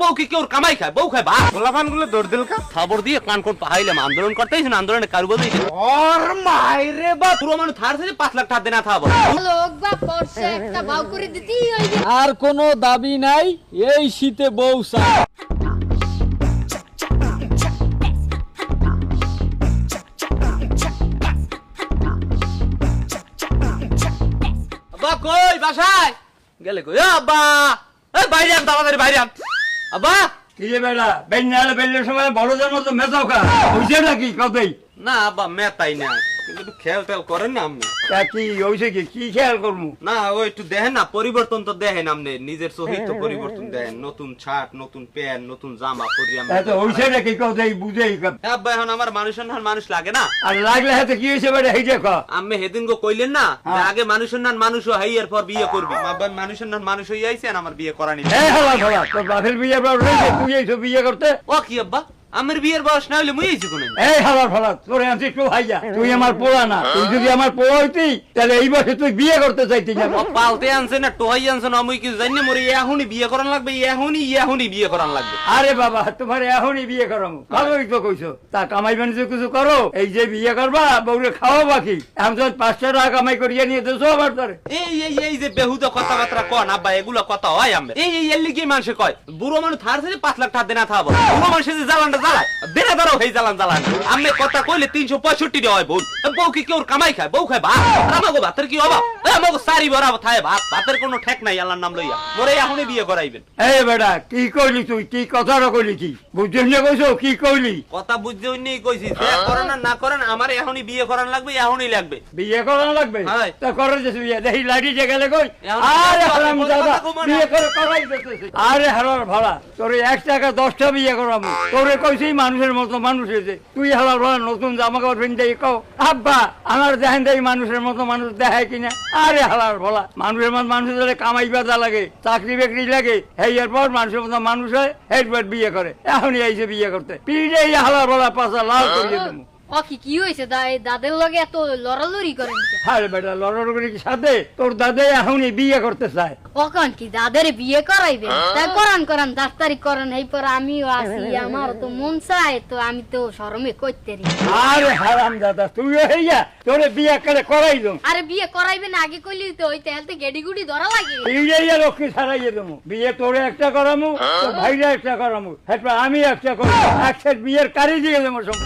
বউ কি কেউ কামাই খায়? বউ খায় ভাত। গোলাপানগুলো দৌড় দিল কা? খবর দিয়ে কান কোন পাহাইলাম আন্দোলন করতেই আন্দোলনে কারু বলি ওর মাইরে বা। পুরো মানুষ থার থেকে পাঁচ লাখ টাকা দেনা থাকব লোক বা পড়ছে একটা ভাও করে দিতেই হইবে আর কোনো দাবি নাই এই শীতে বউ চাই কই বাসায়? গেলে কই? আব্বা! এ বাইরে আন তাড়াতাড়ি বাইরে আন। আব্বা! কি রে বেড়া বেন্যালে বেল্লের সময় বড়দের মতো মেজাও কা হইছে নাকি কতই? না আব্বা মেতাই না। কিন্তু একটু খেয়াল টেয়াল করেন না আপনি। তা কি হইছে কি কি খেয়াল করমু না ও একটু দেখেন না পরিবর্তন তো দেখেন আপনি। নিজের সহিত তো পরিবর্তন দেখেন। নতুন শার্ট নতুন প্যান্ট নতুন জামা পরি আমি এত হইছে নাকি কতই বুঝেই কা- হ্যাঁ আব্বা এখন আমার মানুষের নান মানুষ লাগে না। আর লাগলে হাতে কি হইছে ক। আমি সেদিন গো কইলেন না যে হ্যাঁ। আগে মানুষের নান মানুষ হই এরপর বিয়ে করবি। আব্বা মানুষের নান মানুষ হই আইছেন আমার বিয়ে করানি। এই হালা হালা তোর বাপের বিয়ে বড় রয়েছে তুই এইসব বিয়ে করতে? ও কি আব্বা? আমার বিয়ের বয়স না হইলে মুই কোন এই হালার ফালা তোরে আনছি একটু ভাইয়া। তুই আমার পোলা না। তুই যদি আমার পোলা হইতি তাহলে এই বছর তুই বিয়ে করতে চাইতি না। পালতে আনছে না টোহাই আনছে না মুই কি জানি মরে এখনই বিয়ে করান লাগবে এখনই এখনই বিয়ে করান লাগবে। আরে বাবা তোমার এখনই বিয়ে করাম। ভালোই তো কইছো। তা কামাই বাণিজ্য কিছু করো। এই যে বিয়ে করবা বউরে খাওয়া বাকি। এখন তো পাঁচটা টাকা কামাই করিয়ে নিয়ে দেছো আবার তোরে। এই এই এই যে বেহুদা কথাবার্তা কন আব্বা এগুলো কথা হয় আমি এই এই এর লিগে মানুষে কয় বুড়ো মানুষ থার পাঁচ লাখ টাকা দেনা থাকব বুড়ো মানুষের যে জ্বালানটা জ্বালায়। দেনা ধরো সেই জ্বালান জ্বালান। আমি কথা কইলে তিনশো পঁয়ষট্টি হয় বউ বউ কি কেউ কামাই খায়? বউ খায় ভাত। আমাকে ভাতের কি অভাব? আমাকে সারি ভরা থায় ভাত। ভাতের কোনো ঠেক নাই আল্লাহর নাম লইয়া। মোরে এখনই বিয়ে করাইবেন। এই বেটা কি কইলি তুই? কি কথাটা কইলি কি বুঝছিস না কইছো? কি কইলি? কথা বুঝতে নেই কইছি। যে করেন না করেন আমার এখনই বিয়ে করান লাগবে এখনই লাগবে। বিয়ে করা লাগবে। করে বিয়ে দেখি লাইটি যে গেলে কই? আরে হারাম দাদা। বিয়ে করে করাই আরে হারার ভাড়া তোরে এক টাকা দশটা বিয়ে করাবো। তোরে কইছি মানুষের মতো মানুষ হয়েছে। তুই হালার ভাড়া নতুন জামা কাপড় পিনতে কও, আব্বা, আমার দেখেন তাই মানুষের মতো মানুষ দেখায় কিনা আরে হালার বলা মানুষের মতো মানুষের ধরে কামাই বাদা লাগে, চাকরি বাকরি লাগে। এই এরপর মানুষের মতো মানুষ হয় এরপর বিয়ে করে। এখনই আইছে বিয়ে করতে। পিড়ে হালার বলা পাশা লাল করিয়ে দেবো। কি কি হইছে দা এই দাদের লগে এত লড়ালড়ি করেন বেটা সাথে? তোর দাদা বিয়ে করতে চায়। কখন কি? দাদের বিয়ে করাইবে? তাই করান করান দশ তারিখ করান। এই পর আমিও আছি আমার তো মন চায় তো আমি তো শরমে করতে রি। আরে হারাম দাদা তুই হইয়া তোরে বিয়ে করে করাই দম আরে বিয়ে করাইবে না আগে কইলি তো ওই তেলতে গেডি গুডি ধরা লাগে। লক্ষ্মী ছাড়াইয়ে দেবো। বিয়ে তোরে একটা করামু তোর ভাইরা একটা করামু। আমি একটা করব একসাথে বিয়ের কারি দিয়ে দেবো সব